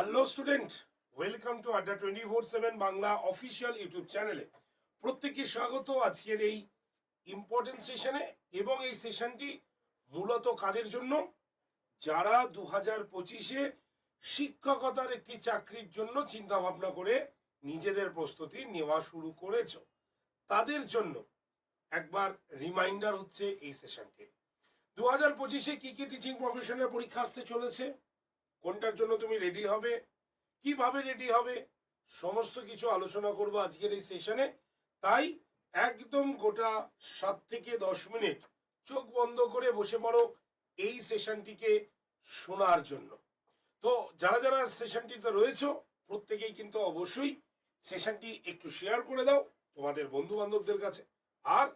Hello student welcome to Adda twenty four seven Bangla official YouTube চ্যানেলে প্রত্যেককে স্বাগত আজকের এই ইম্পর্টেন্ট সেশনে এবং এই সেশনটি মূলত কাদের জন্য? যারা দু হাজার পঁচিশে শিক্ষকতার একটি চাকরির জন্য চিন্তা ভাবনা করে নিজেদের প্রস্তুতি নেওয়া শুরু করেছ, তাদের জন্য একবার রিমাইন্ডার হচ্ছে এই সেশনটি দু হাজার পঁচিশে কি কি টিচিং প্রফেশনের পরীক্ষা আসতে চলেছে? কোনটার জন্য তুমি রেডি হবে? কীভাবে রেডি হবে? সমস্ত কিছু আলোচনা করব আজকের এই সেশনে তাই একদম গোটা সাত থেকে দশ মিনিট চোখ বন্ধ করে বসে পড়ো এই সেশনটিকে শোনার জন্য। তো যারা যারা সেশনটিতে রয়েছে, প্রত্যেকেই কিন্তু অবশ্যই সেশনটি একটু শেয়ার করে দাও তোমাদের বন্ধু বান্ধবদের কাছে। আর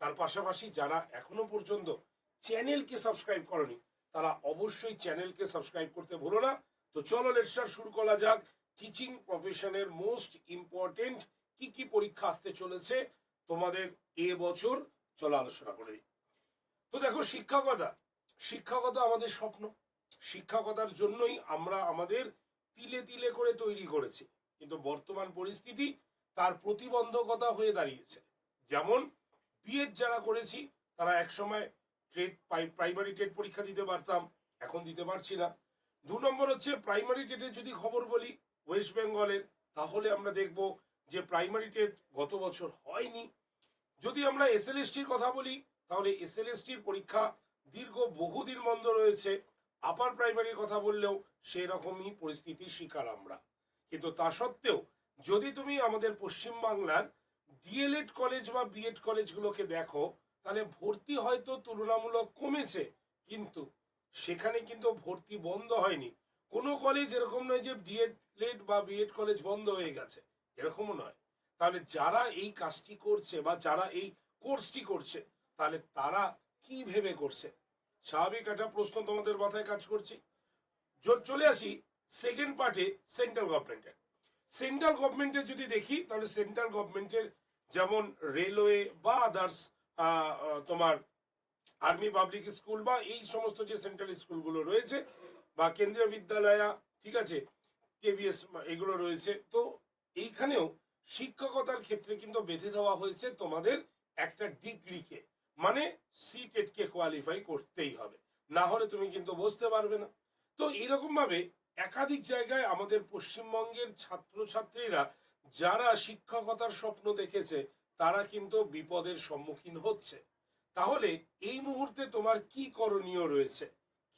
তার পাশাপাশি যারা এখনও পর্যন্ত চ্যানেলকে সাবস্ক্রাইব করনি তারা অবশ্যই চ্যানেলকে সাবস্ক্রাইব করতে ভুলো না। তো চলো লেটসার শুরু করা যাক। টিচিং প্রফেশনের মোস্ট ইম্পর্টেন্ট কি কি পরীক্ষা আসতে চলেছে তোমাদের এ বছর? চলো, আলোচনা করে তো দেখো, শিক্ষকতা। শিক্ষকতা আমাদের স্বপ্ন। শিক্ষকতার জন্যই আমরা আমাদের তিলে তিলে করে তৈরি করেছি। কিন্তু বর্তমান পরিস্থিতি তার প্রতিবন্ধকতা হয়ে দাঁড়িয়েছে। যেমন বিএড যারা করেছি, তারা একসময় ট্রেড প্রাইমারি টেট পরীক্ষা দিতে পারতাম, এখন দিতে পারছি না। দু নম্বর হচ্ছে প্রাইমারি টেটে যদি খবর বলি ওয়েস্ট বেঙ্গলের তাহলে আমরা দেখব যে প্রাইমারি টেট গত বছর হয়নি। যদি আমরা এস এসএলএসটির কথা বলি, তাহলে এস এসএলএসটির পরীক্ষা দীর্ঘ বহুদিন বন্ধ রয়েছে। আপার প্রাইমারির কথা বললেও সেই রকমই পরিস্থিতির শিকার আমরা। কিন্তু তা সত্ত্বেও, যদি তুমি আমাদের পশ্চিমবাংলার ডিএলএড কলেজ বা বিএড কলেজগুলোকে দেখো তাহলে ভর্তি হয়তো তুলনামূলক কমেছে, কিন্তু সেখানে কিন্তু ভর্তি বন্ধ হয়নি। কোনো কলেজ এরকম নয় যে ডিএড বা বিএড কলেজ বন্ধ হয়ে গেছে, এরকমও নয়। তাহলে যারা এই কাজটি করছে বা যারা এই কোর্সটি করছে, তাহলে তারা কি ভেবে করছে? স্বাভাবিক একটা প্রশ্ন তোমাদের মাথায় কাজ করছে। চলে আসি সেকেন্ড পার্টে সেন্ট্রাল গভর্নমেন্টের সেন্ট্রাল গভর্নমেন্টের যদি দেখি, তাহলে সেন্ট্রাল গভর্নমেন্টের যেমন রেলওয়ে বা আদার্স তোমার আর্মি পাবলিক স্কুল বা এই সমস্ত যে সেন্ট্রাল স্কুলগুলো রয়েছে বা কেন্দ্রীয় বিদ্যালয়া, ঠিক আছে, কেভিএস এগুলো রয়েছে। তো এইখানেও শিক্ষকতার ক্ষেত্রে কিন্তু বেঁধে দেওয়া হয়েছে তোমাদের একটা ডিগ্রিকে মানে সি টেটকে কোয়ালিফাই করতেই হবে। না হলে তুমি কিন্তু বসতে পারবে না। তো এরকম ভাবে একাধিক জায়গায় আমাদের পশ্চিমবঙ্গের ছাত্রছাত্রীরা যারা শিক্ষকতার স্বপ্ন দেখেছে তারা কিন্তু বিপদের সম্মুখীন হচ্ছে। তাহলে এই মুহূর্তে তোমার কি করণীয় রয়েছে?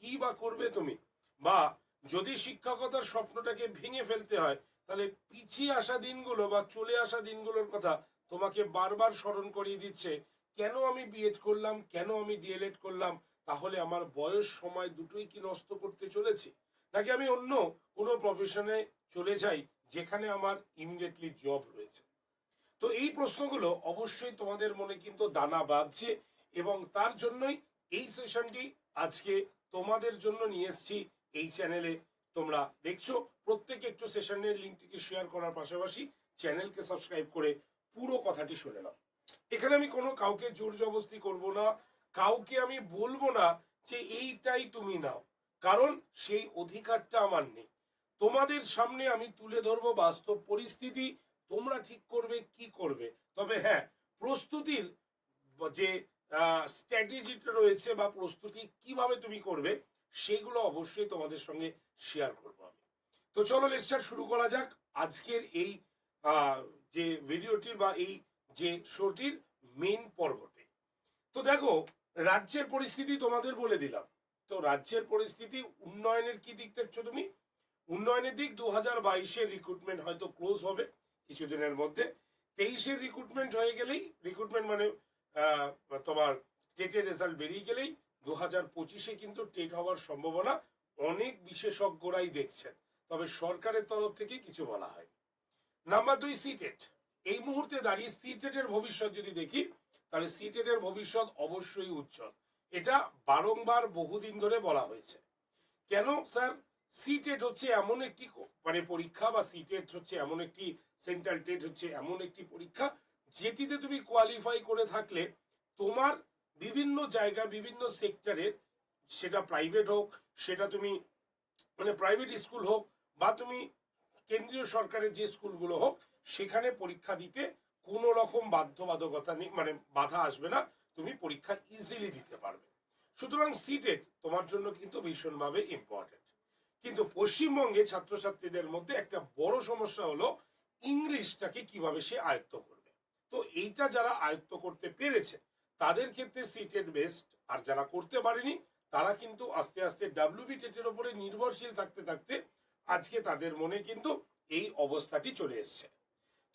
কি বা করবে তুমি? বা যদি শিক্ষকতার স্বপ্নটাকে ভেঙে ফেলতে হয়, তাহলে পিছিয়ে আসা দিনগুলো বা চলে আসা দিনগুলোর কথা তোমাকে বারবার স্মরণ করিয়ে দিচ্ছে, কেন আমি বিএড করলাম? কেন আমি ডিএলএড করলাম? তাহলে আমার বয়স, সময় দুটোই কি নষ্ট করতে চলেছি? নাকি আমি অন্য কোনো প্রফেশনে চলে যাই, যেখানে আমার ইমিডিয়েটলি জব রয়েছে? তো এই প্রশ্নগুলো অবশ্যই তোমাদের মনে কিন্তু দানা বাঁধছে এবং তার জন্যই এই সেশনটি আজকে তোমাদের জন্য নিয়ে এসেছি। এই চ্যানেলে তোমরা দেখছ। প্রত্যেকে একটু সেশনের লিঙ্কটিকে শেয়ার করার পাশাপাশি চ্যানেলকে সাবস্ক্রাইব করে পুরো কথাটি শুনে নাও। এখানে আমি কোনো কাউকে জোর জবস্তি করব না। কাউকে আমি বলব না যে এইটাই তুমি নাও। কারণ সেই অধিকারটা আমার নেই। তোমাদের সামনে আমি তুলে ধরবো বাস্তব পরিস্থিতি তোমরা ঠিক করবে, কি করবে? তবে হ্যাঁ প্রস্তুতির যে স্ট্র্যাটেজিটা রয়েছে বা প্রস্তুতি কীভাবে তুমি করবে, সেগুলো অবশ্যই তোমাদের সঙ্গে শেয়ার করব আমি। তো চলো লেকচার শুরু করা যাক। আজকের এই যে ভিডিওটির বা এই যে শোটির মেন পর্বতে। তো দেখো, রাজ্যের পরিস্থিতি তোমাদের বলে দিলাম। তো রাজ্যের পরিস্থিতি, উন্নয়নের কি দিক দেখছ তুমি? উন্নয়নের দিক দু হাজার বাইশের রিক্রুটমেন্ট হয়তো ক্লোজ হবে। কিছুদিনের মধ্যে। তেইশের রিক্রুটমেন্ট হয়ে গেলেই রিক্রুটমেন্ট মানে তোমার টেটের রেজাল্ট বেরিয়ে গেলেই দু হাজার পঁচিশে কিন্তু টেট হওয়ার সম্ভাবনা অনেক বিশেষজ্ঞরাই দেখছেন। তবে সরকারের তরফ থেকে কিছু বলা হয় নাম্বার দুই সিটেট এই মুহূর্তে দাঁড়িয়ে সিটেটের ভবিষ্যৎ যদি দেখি, তাহলে সিটেটের ভবিষ্যৎ অবশ্যই উজ্জ্বল। এটা বারংবার বহুদিন ধরে বলা হয়েছে। কেন, স্যার? সিটেট হচ্ছে এমন একটি মানে পরীক্ষা বা সিটেট হচ্ছে এমন একটি সেন্ট্রাল টেট হচ্ছে এমন একটি পরীক্ষা, যেটিতে তুমি কোয়ালিফাই করে থাকলে তোমার বিভিন্ন জায়গা, বিভিন্ন সেক্টরের সেটা প্রাইভেট হোক, সেটা তুমি মানে প্রাইভেট স্কুল হোক, বা তুমি কেন্দ্রীয় সরকারের যে স্কুলগুলো হোক, সেখানে পরীক্ষা দিতে কোনো রকম বাধ্যবাধকতা নেই মানে বাধা আসবে না, তুমি পরীক্ষা ইজিলি দিতে পারবে। সুতরাং সিটেট তোমার জন্য কিন্তু ভীষণভাবে ইম্পর্টেন্ট কিন্তু পশ্চিমবঙ্গে ছাত্রছাত্রীদের মধ্যে একটা বড় সমস্যা হলো ইংলিশটাকে কীভাবে সে আয়ত্ত করবে? তো এইটা যারা আয়ত্ত করতে পেরেছে, তাদের ক্ষেত্রে সিটেট বেস্ট আর যারা করতে পারেনি, তারা কিন্তু আস্তে আস্তে ডাব্লিউবি টেটের উপরে নির্ভরশীল থাকতে থাকতে আজকে তাদের মনে কিন্তু এই অবস্থাটি চলে এসছে।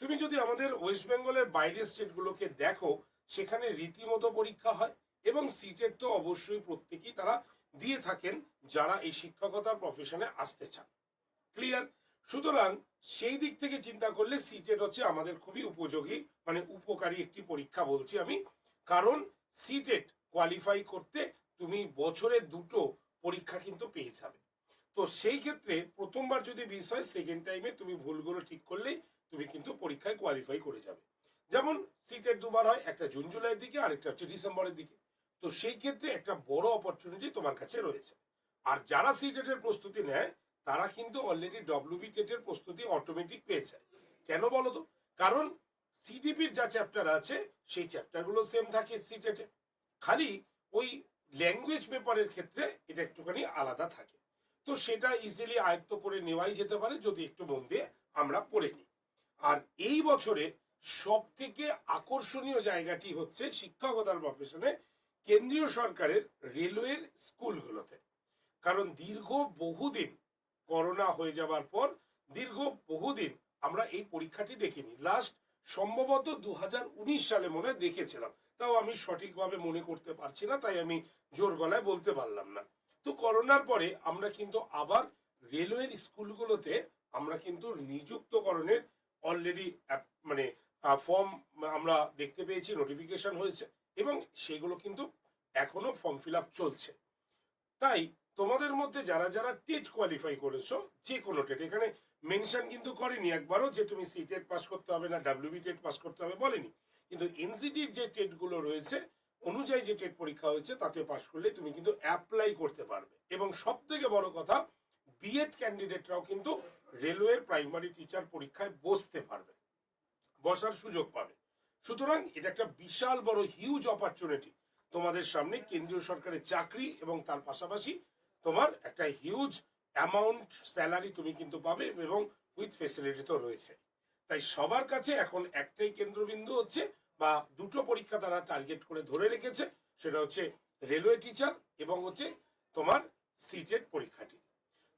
তুমি যদি আমাদের ওয়েস্ট বেঙ্গলের বাইরের স্টেটগুলোকে দেখো, সেখানে রীতিমতো পরীক্ষা হয় এবং সিটের তো অবশ্যই প্রত্যেকেই তারা দিয়ে থাকেন যারা এই শিক্ষকতার প্রফেশনে আসতে চান। ক্লিয়ার সুতরাং সেই দিক থেকে চিন্তা করলে সিটেট হচ্ছে আমাদের খুবই উপযোগী মানে উপকারী একটি পরীক্ষা বলছি আমি। কারণ সিটেট কোয়ালিফাই করতে তুমি বছরে দুটো পরীক্ষা কিন্তু পেয়ে যাবে। তো সেই ক্ষেত্রে প্রথমবার যদি মিস হয় সেকেন্ড টাইমে তুমি ভুলগুলো ঠিক করলেই তুমি কিন্তু পরীক্ষায় কোয়ালিফাই করে যাবে। যেমন সিটের দুবার হয়, একটা জুন জুলাইয়ের দিকে, আরেকটা হচ্ছে ডিসেম্বরের দিকে। তো সেই ক্ষেত্রে একটা বড় অপরচুনিটি তোমার কাছে রয়েছে। আর যারা সিটেটের প্রস্তুতি নেয় তারা কিন্তু অলরেডি ডব্লিউবি টেটের প্রস্তুতি অটোমেটিক পেয়েছে। কেন বলো তো কারণ সিডিপির যা চ্যাপ্টার আছে, সেই চ্যাপ্টারগুলো সেম থাকে সিটেটে খালি ওই ল্যাঙ্গুয়েজ পেপারের ক্ষেত্রে এটা একটুখানি আলাদা থাকে। তো সেটা ইজিলি আয়ত্ত করে নেওয়াই যেতে পারে, যদি একটু মন দিয়ে আমরা পড়ে নিই। আর এই বছরে সব থেকে আকর্ষণীয় জায়গাটি হচ্ছে শিক্ষকতার প্রফেশনে কেন্দ্রীয় সরকারের রেলওয়ের স্কুলগুলোতে কারণ দীর্ঘ বহুদিন করোনা হয়ে যাবার পর দীর্ঘ বহুদিন আমরা এই পরীক্ষাটি দেখিনি। লাস্ট সম্ভবত দু হাজার উনিশ সালে মনে দেখেছিলাম। তাও আমি সঠিকভাবে মনে করতে পারছি না, তাই আমি জোর গলায় বলতে পারলাম না। তো করোনার পরে আমরা কিন্তু আবার রেলওয়ের স্কুলগুলোতে আমরা কিন্তু নিযুক্তকরণের অলরেডি মানে ফর্ম আমরা দেখতে পেয়েছি নোটিফিকেশন হয়েছে এবং সেগুলো কিন্তু এখনও ফর্ম ফিল চলছে। তাই তোমাদের মধ্যে যারা যারা টেট কোয়ালিফাই করেছ, যে কোনো টেট, এখানে মেনশন কিন্তু করেনি একবারও যে তুমি সি টেট পাস করতে হবে না ডাব্লিউবি টেট পাস করতে হবে বলেনি। কিন্তু এনসিটির যে টেটগুলো রয়েছে, অনুযায়ী যে টেট পরীক্ষা হয়েছে, তাতে পাস করলে তুমি কিন্তু অ্যাপ্লাই করতে পারবে। এবং সব থেকে বড় কথা বিএড ক্যান্ডিডেটরাও কিন্তু রেলওয়ের প্রাইমারি টিচার পরীক্ষায় বসতে পারবে, বসার সুযোগ পাবে। সুতরাং এটা একটা বিশাল বড় হিউজ অপরচুনিটি তোমাদের সামনে। কেন্দ্রীয় সরকারের চাকরি এবং তার পাশাপাশি তোমার একটা হিউজ অ্যামাউন্ট স্যালারি তুমি কিন্তু পাবে এবং উইথ ফেসিলিটি তো রয়েছে। তাই সবার কাছে এখন একটাই কেন্দ্রবিন্দু হচ্ছে বা দুটো পরীক্ষা তারা টার্গেট করে ধরে রেখেছে, সেটা হচ্ছে রেলওয়ে টিচার এবং হচ্ছে তোমার সিটেট পরীক্ষাটি।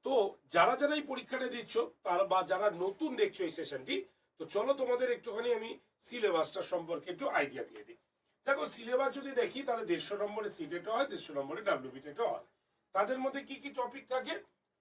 তো যারা যারা এই পরীক্ষাটা দিচ্ছ, তার বা যারা নতুন দেখছ এই সেশনটি তো চলো তোমাদের একটুখানি আমি সিলেবাসটা সম্পর্কে একটু আইডিয়া দিয়ে দিই। দেখো সিলেবাস যদি দেখি, তাহলে দেড়শো নম্বরে সিটেটও হয়, দেড়শো নম্বরে ডাব্লিউবিটেটও হয়। তাদের মধ্যে কি কি টপিক থাকে?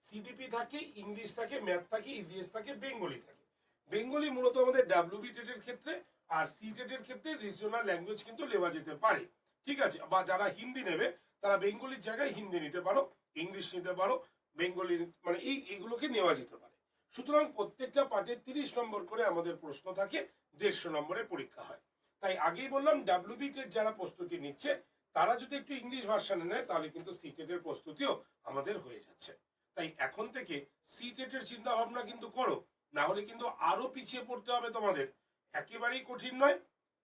সিডিপি থাকে ইংলিশ থাকে ম্যাথ থাকে ইভিএস থাকে বেঙ্গলি থাকে। বেঙ্গলি মূলত আমাদের ডাব্লিউবি টেটের ক্ষেত্রে আর সি টেটের ক্ষেত্রে রিজনাল ল্যাঙ্গুয়েজ কিন্তু নেওয়া যেতে পারে। ঠিক আছে? বা যারা হিন্দি নেবে, তারা বেঙ্গলির জায়গায় হিন্দি নিতে পারো ইংলিশ নিতে পারো বেঙ্গলি মানে এই এগুলোকে নেওয়া যেতে পারে। সুতরাং প্রত্যেকটা পার্টে তিরিশ নম্বর করে আমাদের প্রশ্ন থাকে, দেড়শো নম্বরের পরীক্ষা হয়। তাই আগেই বললাম ডাব্লিউবি টেট যারা প্রস্তুতি নিচ্ছে তারা যদি একটু ইংলিশ ভার্সানে নেয়, তাহলে কিন্তু সি টেটের প্রস্তুতিও আমাদের হয়ে যাচ্ছে। তাই এখন থেকে সি টেটের চিন্তা ভাবনা কিন্তু করো না হলে কিন্তু আরও পিছিয়ে পড়তে হবে তোমাদের। একেবারেই কঠিন নয়।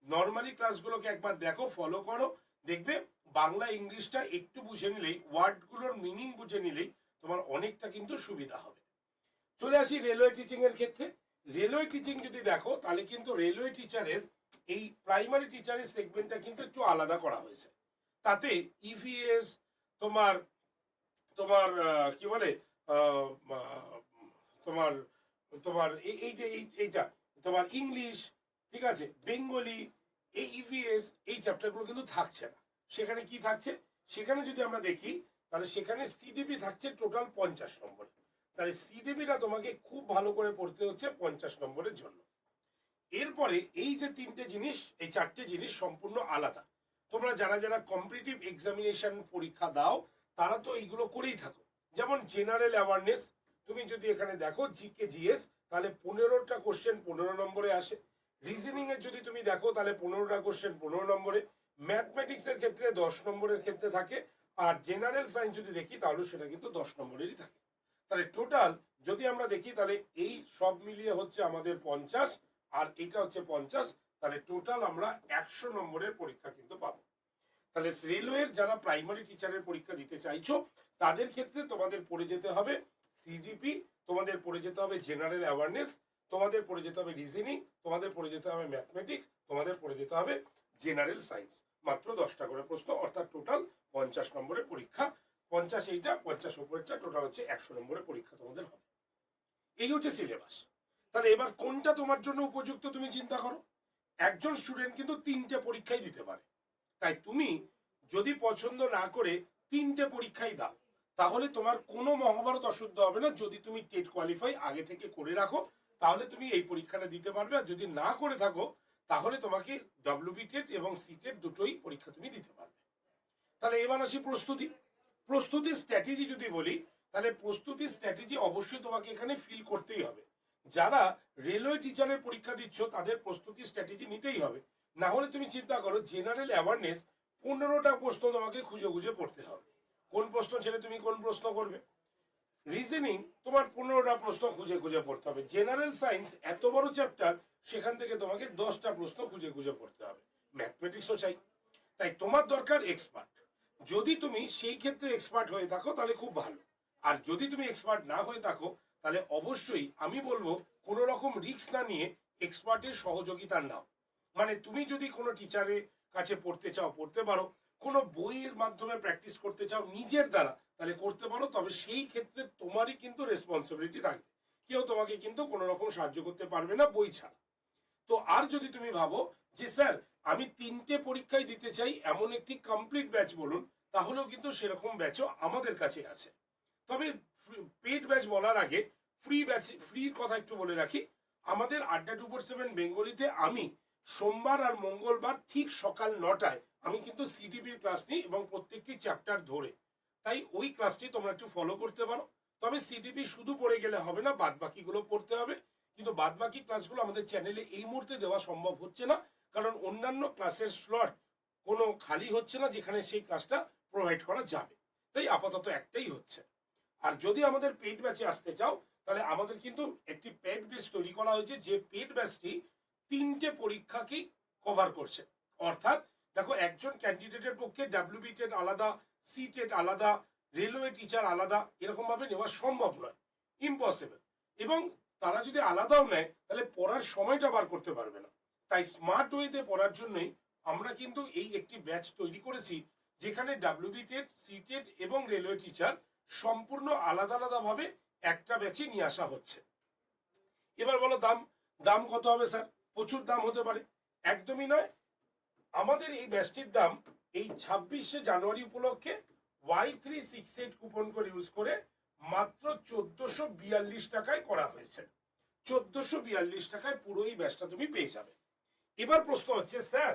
নর্মালি ক্লাসগুলোকে একবার দেখো ফলো করো। দেখবে বাংলা ইংলিশটা একটু বুঝে নিলেই ওয়ার্ডগুলোর মিনিং বুঝে নিলেই তোমার অনেকটা কিন্তু সুবিধা হবে। চলে আসি রেলওয়ে টিচিং এর ক্ষেত্রে। রেলওয়ে টিচিং যদি দেখো, তাহলে কিন্তু রেলওয়ে টিচারের এই প্রাইমারি টিচারের সেগমেন্টটা কিন্তু একটু আলাদা করা হয়েছে। তাতে ইভিএস তোমার তোমার আহ, কি বলে তোমার তোমার এই এই যে এইটা তোমার ইংলিশ ঠিক আছে বেঙ্গলি এই ইভিএস এই চ্যাপ্টারগুলো কিন্তু থাকছে না। সেখানে কি থাকছে? সেখানে যদি আমরা দেখি তাহলে সেখানে সিডিপি থাকছে টোটাল পঞ্চাশ নম্বর। তাহলে সিডিপিটা তোমাকে খুব ভালো করে পড়তে হচ্ছে পঞ্চাশ নম্বরের জন্য। এরপরে এই যে তিনটে জিনিস এই চারটে জিনিস সম্পূর্ণ আলাদা। তোমরা যারা যারা কম্পিটিটিভ এক্সামিনেশন পরীক্ষা দাও, তারা তো এইগুলো করেই থাকো। যেমন জেনারেল অ্যাওয়ারনেস তুমি যদি এখানে দেখো জিকে জিএস তাহলে পনেরোটা কোশ্চেন পনেরো নম্বরে আসে। রিজনিং এর যদি তুমি দেখো, তাহলে পনেরোটা কোশ্চেন পনেরো নম্বরে। ম্যাথমেটিক্স এর ক্ষেত্রে দশ নম্বরের ক্ষেত্রে থাকে। আর জেনারেল সায়েন্স যদি দেখি, তাহলে সেটা কিন্তু দশ নম্বরেরই থাকে। তাহলে টোটাল যদি আমরা দেখি, তাহলে এই সব মিলিয়ে হচ্ছে আমাদের পঞ্চাশ, আর এটা হচ্ছে পঞ্চাশ, তাহলে টোটাল আমরা একশো নম্বরের পরীক্ষা কিন্তু পাবো। তাহলে রেলওয়ের যারা প্রাইমারি টিচারের পরীক্ষা দিতে চাইছো, তাদের ক্ষেত্রে তোমাদের পড়ে যেতে হবে সিজিপি তোমাদের পড়ে যেতে হবে জেনারেল অ্যাওয়ারনেস তোমাদের পড়ে যেতে হবে রিজনিং তোমাদের পড়ে যেতে হবে ম্যাথমেটিক্স তোমাদের পড়ে যেতে হবে জেনারেল সায়েন্স মাত্র দশটা করে প্রশ্ন, অর্থাৎ টোটাল পঞ্চাশ নম্বরের পরীক্ষা। পঞ্চাশ এইটা, পঞ্চাশ উপরেরটা টোটাল হচ্ছে একশো নম্বরের পরীক্ষা তোমাদের হবে। এই হচ্ছে সিলেবাস তাহলে এবার কোনটা তোমার জন্য উপযুক্ত তুমি চিন্তা করো? একজন স্টুডেন্ট কিন্তু তিনটে পরীক্ষাই দিতে পারে। তাই তুমি যদি পছন্দ না করে তিনটে পরীক্ষাই দাও, তাহলে তোমার কোনো মহাভারত অশুদ্ধ হবে না। যদি তুমি টেট কোয়ালিফাই আগে থেকে করে রাখো, তাহলে তুমি এই পরীক্ষাটা দিতে পারবে। আর যদি না করে থাকো, তাহলে তোমাকে ডব্লিউবি টেট এবং সি টেট দুটোই পরীক্ষা তুমি দিতে পারবে। তাহলে এবার আসি প্রস্তুতি। প্রস্তুতির স্ট্র্যাটেজি যদি বলি, তাহলে প্রস্তুতির স্ট্র্যাটেজি অবশ্যই তোমাকে এখানে ফিল করতেই হবে। যারা রেলওয়ে টিচারের পরীক্ষা দিচ্ছ, তাদের প্রস্তুতি স্ট্র্যাটেজি নিতেই হবে। না হলে তুমি চিন্তা করো জেনারেল অ্যাওয়ারনেস পনেরোটা প্রশ্ন তোমাকে খুঁজে খুঁজে পড়তে হবে। কোন প্রশ্ন ছেড়ে তুমি কোন প্রশ্ন করবে? রিজনিং তোমার পনেরোটা প্রশ্ন খুঁজে খুঁজে পড়তে হবে। জেনারেল সায়েন্স এত বড় চ্যাপ্টার সেখান থেকে তোমাকে দশটা প্রশ্ন খুঁজে খুঁজে পড়তে হবে। ম্যাথমেটিক্সও চাই। তাই তোমার দরকার এক্সপার্ট যদি তুমি সেই ক্ষেত্রে এক্সপার্ট হয়ে থাকো, তাহলে খুব ভালো। আর যদি তুমি এক্সপার্ট না হয়ে থাকো, তাহলে অবশ্যই আমি বলব, কোনো রকম রিস্ক না নিয়ে এক্সপার্টের সহযোগিতা নাও। মানে তুমি যদি কোনো টিচারের কাছে পড়তে চাও, পড়তে পারো। কোনো বইয়ের মাধ্যমে প্র্যাকটিস করতে চাও নিজের দ্বারা, তাহলে করতে পারো। তবে সেই ক্ষেত্রে তোমারই কিন্তু রেসপন্সিবিলিটি থাকবে। কেউ তোমাকে কিন্তু কোনো রকম সাহায্য করতে পারবে না বই ছাড়া। তো আর যদি তুমি ভাবো যে, স্যার, আমি তিনটে পরীক্ষায় দিতে চাই, এমন একটি কমপ্লিট ব্যাচ বলুন, তাহলেও কিন্তু সেরকম ব্যাচও আমাদের কাছে আছে। তবে পেড ব্যাচ বলার আগে ফ্রি ব্যাচ ফ্রির কথা একটু বলে রাখি। আমাদের আড্ডা টু ফোর সেভেন বেঙ্গলিতে আমি সোমবার আর মঙ্গলবার ঠিক সকাল নটায়। আমি কিন্তু সিডিবির ক্লাস নিই এবং প্রত্যেকটি চ্যাপ্টার ধরে। তাই ওই ক্লাসটি তোমরা একটু ফলো করতে পারো। তবে সিডিবি শুধু পড়ে গেলে হবে না বাদ বাকিগুলো পড়তে হবে। কিন্তু বাদ বাকি ক্লাসগুলো আমাদের চ্যানেলে এই মুহূর্তে দেওয়া সম্ভব হচ্ছে না। কারণ অন্যান্য ক্লাসের স্লট কোনো খালি হচ্ছে না, যেখানে সেই ক্লাসটা প্রোভাইড করা যাবে। তাই আপাতত একটাই হচ্ছে। আর যদি আমাদের পেড ব্যাচে আসতে চাও, তাহলে আমাদের কিন্তু একটি পেড ব্যাচ তৈরি করা হয়েছে। যে পেড ব্যাচটি তিনটে পরীক্ষাকেই কভার করছে। অর্থাৎ দেখো, একজন ক্যান্ডিডেটের পক্ষে ডাব্লিউবি টেট আলাদা সি টেট আলাদা রেলওয়ে টিচার আলাদা এরকম ভাবে নেওয়া সম্ভব নয়। ইম্পসিবল এবং তারা যদি আলাদাও নেয়, তাহলে পড়ার সময়টা বার করতে পারবে না। তাই স্মার্ট ওয়েতে পড়ার জন্যই আমরা কিন্তু এই একটি ব্যাচ তৈরি করেছি, যেখানে ডাব্লিউবি টেট সি টেট এবং রেলওয়ে টিচার সম্পূর্ণ আলাদা আলাদা ভাবে একটা ব্যাচে নিয়ে আসা হচ্ছে। এবার বলো দাম। দাম কত হবে, স্যার? প্রচুর দাম হতে পারে। একদমই নয়। আমাদের এই ব্যাচটির দাম এই ছাব্বিশে জানুয়ারি উপলক্ষে Y three six eight coupon code use করে মাত্র চোদ্দশো বিয়াল্লিশ টাকায় করা হয়েছে। চোদ্দশো বিয়াল্লিশ টাকায় পুরো এই ব্যাচটা তুমি পেয়ে যাবে। এবার প্রশ্ন হচ্ছে, স্যার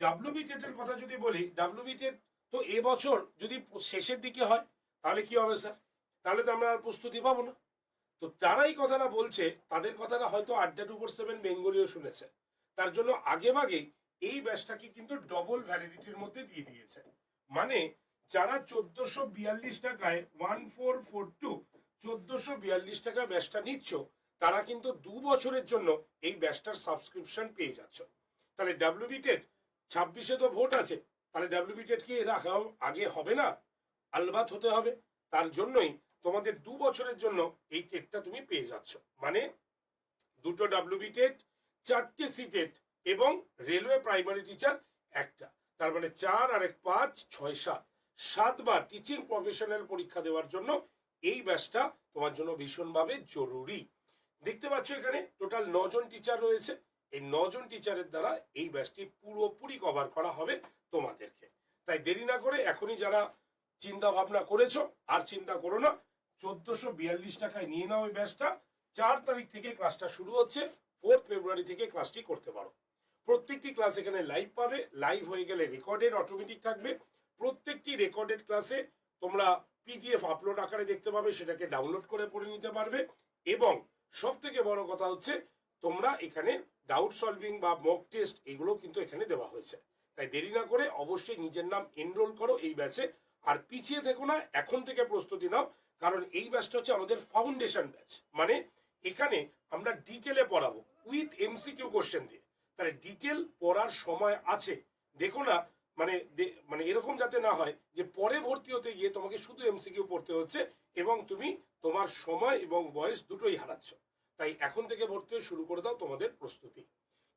ডাব্লিউবি টেটের কথা যদি বলি ডাব্লিউবি টেট তো এবছর যদি শেষের দিকে হয়, তাহলে কি হবে, স্যার? তাহলে তো আমরা আর প্রস্তুতি পাবো না। তো যারা এই কথাটা বলছে, তাদের কথাটা হয়তো আড্ডা টু ফোর সেভেন বেঙ্গলিও শুনেছে। তার জন্য আগে ভাগেই এই ব্যাচটাকে কিন্তু ডবল ভ্যালিডিটির মধ্যে দিয়ে দিয়েছে। মানে যারা চোদ্দশো বিয়াল্লিশ টাকায় ওয়ান ফোর ফোর টু চোদ্দশো বিয়াল্লিশ টাকা ব্যাচটা নিচ্ছ, তারা কিন্তু দু বছরের জন্য এই ব্যাচটার সাবস্ক্রিপশন পেয়ে যাচ্ছ। তাহলে ডাব্লিউবি টেট ছাব্বিশে তো ভোট আছে, তাহলে ডাব্লিউবি টেট কি রাখা আগে হবে না? আলবাত হতে হবে। তার জন্যই তোমাদের দু বছরের জন্য এই টেটটা তুমি পেয়ে যাচ্ছ। মানে দুটো ডাব্লিউবি টেট চারটে সি টেট এবং রেলওয়ে প্রাইমারি টিচার একটা। তার মানে চার আর এক পাঁচ ছয় সাত। সাতবার টিচিং প্রফেশনাল পরীক্ষা দেওয়ার জন্য এই ব্যাচটা তোমার জন্য ভীষণভাবে জরুরি। দেখতে পাচ্ছ এখানে টোটাল নজন টিচার রয়েছে। এই নজন টিচারের দ্বারা এই ব্যাচটি পুরোপুরি কভার করা হবে তোমাদেরকে। তাই দেরি না করে এখনই যারা চিন্তা ভাবনা করেছ, আর চিন্তা করো না চোদ্দশো বিয়াল্লিশ টাকায় নিয়ে নাও এই ব্যাচটা। চার তারিখ থেকে ক্লাসটা শুরু হচ্ছে। ফোর্থ ফেব্রুয়ারি থেকে ক্লাসটি করতে পারো। প্রত্যেকটি ক্লাস এখানে লাইভ পাবে। লাইভ হয়ে গেলে রেকর্ডেড অটোমেটিক থাকবে। প্রত্যেকটি রেকর্ডেড ক্লাসে তোমরা পিডিএফ আপলোড আকারে দেখতে পাবে, সেটাকে ডাউনলোড করে পড়ে নিতে পারবে। এবং সব থেকে বড় কথা হচ্ছে, তোমরা এখানে ডাউট সলভিং বা মক টেস্ট এগুলো কিন্তু এখানে দেওয়া হয়েছে। তাই দেরি না করে অবশ্যই নিজের নাম এনরোল করো এই ব্যাচে। আর পিছিয়ে থেকো না, এখন থেকে প্রস্তুতি নাও। কারণ এই ব্যাচটা হচ্ছে আমাদের ফাউন্ডেশন ব্যাচ মানে এখানে আমরা ডিটেলে পড়াবো উইথ এমসিকিউ কোশ্চেন দিয়ে। তাহলে ডিটেল পড়ার সময় আছে। দেখো না মানে মানে এরকম যাতে না হয় যে পরে ভর্তি হতে গিয়ে তোমাকে শুধু এমসিকিউ পড়তে হচ্ছে এবং তুমি তোমার সময় এবং বয়স দুটোই হারাচ্ছ। তাই এখন থেকে ভর্তি হয়ে শুরু করে দাও তোমাদের প্রস্তুতি।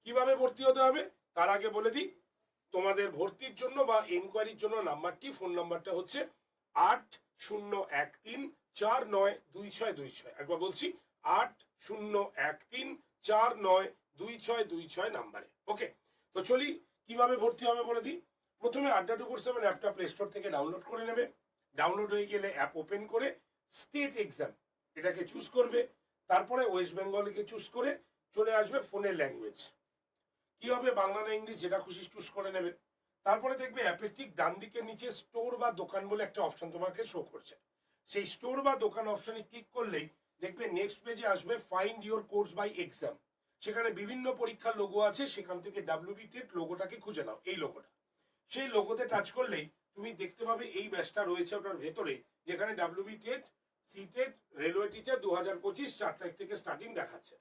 কীভাবে ভর্তি হতে হবে? তার আগে বলে দিই, তোমাদের ভর্তির জন্য বা এনকোয়ারির জন্য নাম্বারটি ফোন নাম্বারটা হচ্ছে আট শূন্য এক তিন চার নয় দুই ছয় দুই ছয়। একবার বলছি, আট শূন্য এক তিন চার নয় দুই ছয় দুই ছয় নাম্বারে। ওকে, তো চলি, কীভাবে ভর্তি হবে বলে দিই? প্রথমে আড্ডা টু সেভেন অ্যাপটা প্লে স্টোর থেকে ডাউনলোড করে নেবে। ডাউনলোড হয়ে গেলে অ্যাপ ওপেন করে স্টেট এক্সাম এটাকে চুজ করবে। তারপরে ওয়েস্ট বেঙ্গলকে চুজ করে চলে আসবে ফোনের ল্যাঙ্গুয়েজ কি হবে, বাংলা না ইংলিশ যেটা খুশি চুজ করে নেবে। তারপরে দেখবে অ্যাপের ডান দিকের নিচে স্টোর বা দোকান বলে একটা অপশন তোমাকে শো করছে। সেই স্টোর বা দোকান অপশনে ক্লিক করলেই দেখবে নেক্সট পেজে আসবে find your course by exam সেখানে বিভিন্ন পরীক্ষার লোগো আছে, সেখান থেকে ডাব্লিউবি টেট লোগোটাকে খুঁজে নাও, এই লোগোটা সেই লোগোতে টাচ করলেই তুমি দেখতে পাবে এই ব্যাচটা রয়েছে ওটার ভেতরে, যেখানে WB TET C TET railway teacher দু হাজার পঁচিশ চার তারিখ থেকে স্টার্টিং দেখাচ্ছে।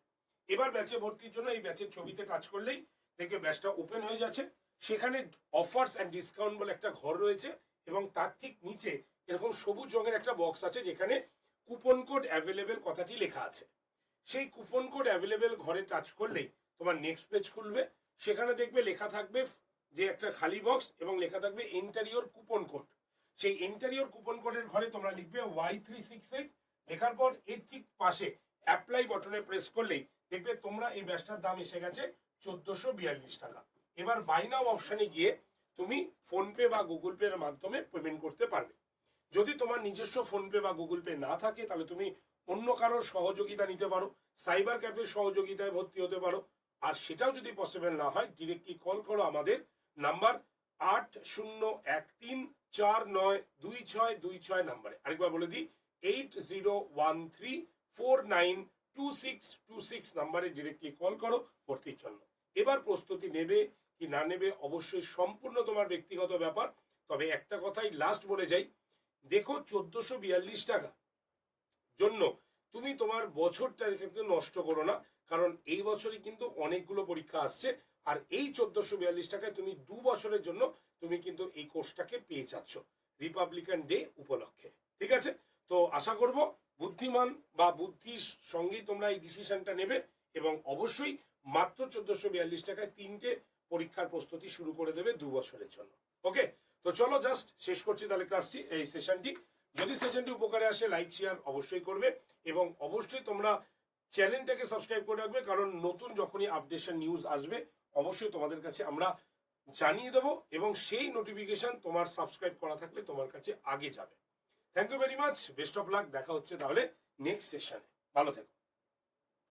এবার ব্যাচে ভর্তির জন্য এই ব্যাচের ছবিতে টাচ করলেই দেখবে ব্যাচটা ওপেন হয়ে যাচ্ছে। সেখানে অফার্স অ্যান্ড ডিসকাউন্ট বলে একটা ঘর রয়েছে এবং তার ঠিক নিচে এরকম সবুজ রঙের একটা বক্স আছে যেখানে কুপন কোড অ্যাভেলেবেল কথাটি লেখা আছে। সেই কুপন কোড অ্যাভেলেবেল ঘরে টাচ করলেই তোমার নেক্সট পেজ খুলবে। সেখানে দেখবে লেখা থাকবে যে একটা খালি বক্স এবং লেখা থাকবে ইন্টারিয়র কুপন কোড সেই ইন্টারিয়র কুপন কোডের ঘরে তোমরা লিখবে ওয়াই থ্রি সিক্স এইট লেখার পর এর ঠিক পাশে অ্যাপ্লাই বটনে প্রেস করলেই দেখবে তোমরা এই ব্যাচটার দাম এসে গেছে চোদ্দশো বিয়াল্লিশ টাকা। এবার বাই নাও অপশনে গিয়ে তুমি ফোনপে বা গুগল পে এর মাধ্যমে পেমেন্ট করতে পারবে। যদি তোমার নিজস্ব ফোনপে বা গুগল পে না থাকে, তাহলে তুমি অন্য কারোর সহযোগিতা নিতে পারো সাইবার ক্যাফের সহযোগিতায় ভর্তি হতে পারো। আর সেটাও যদি পসিবল না হয় ডিরেক্টলি কল করো আমাদের নাম্বার আট শূন্য এক তিন চার নয় দুই ছয় দুই ছয় নাম্বারে। আরেকবার বলে দিই eight zero one three four nine two six two six নাম্বারে ডিরেক্টলি কল করো ভর্তির জন্য। এবার প্রস্তুতি নেবে কি না নেবে, অবশ্যই সম্পূর্ণ তোমার ব্যক্তিগত ব্যাপার। তবে একটা কথাই লাস্ট বলে যাই। দেখো চোদ্দশো বিয়াল্লিশ টাকা জন্য তুমি তোমার বছরটা কিন্তু নষ্ট করো না, কারণ এই বছরই কিন্তু অনেকগুলো পরীক্ষা আসছে, আর এই চোদ্দশো বিয়াল্লিশ টাকায় তুমি দু বছরের জন্য তুমি কিন্তু এই কোর্সটাকে পেয়ে যাচ্ছ রিপাবলিকান ডে উপলক্ষে। ঠিক আছে? তো আশা করব বুদ্ধিমান বা বুদ্ধির সঙ্গেই তোমরা এই ডিসিশনটা নেবে, এবং অবশ্যই মাত্র চোদ্দশো বিয়াল্লিশ টাকায় তিনটে পরীক্ষার প্রস্তুতি শুরু করে দেবে দু বছরের জন্য। ওকে তো চলো জাস্ট শেষ করছি তাহলে ক্লাসটি এই সেশনটি যদি সেশনটি উপকারে আসে লাইক শেয়ার অবশ্যই করবে এবং অবশ্যই তোমরা চ্যানেলটাকে সাবস্ক্রাইব করে রাখবে কারণ নতুন যখনই আপডেশন নিউজ আসবে, অবশ্যই তোমাদের কাছে আমরা জানিয়ে দেবো এবং সেই নোটিফিকেশন তোমার সাবস্ক্রাইব করা থাকলে তোমার কাছে আগে যাবে। Thank you very much best of luck দেখা হচ্ছে তাহলে নেক্সট সেশনে ভালো থেকো।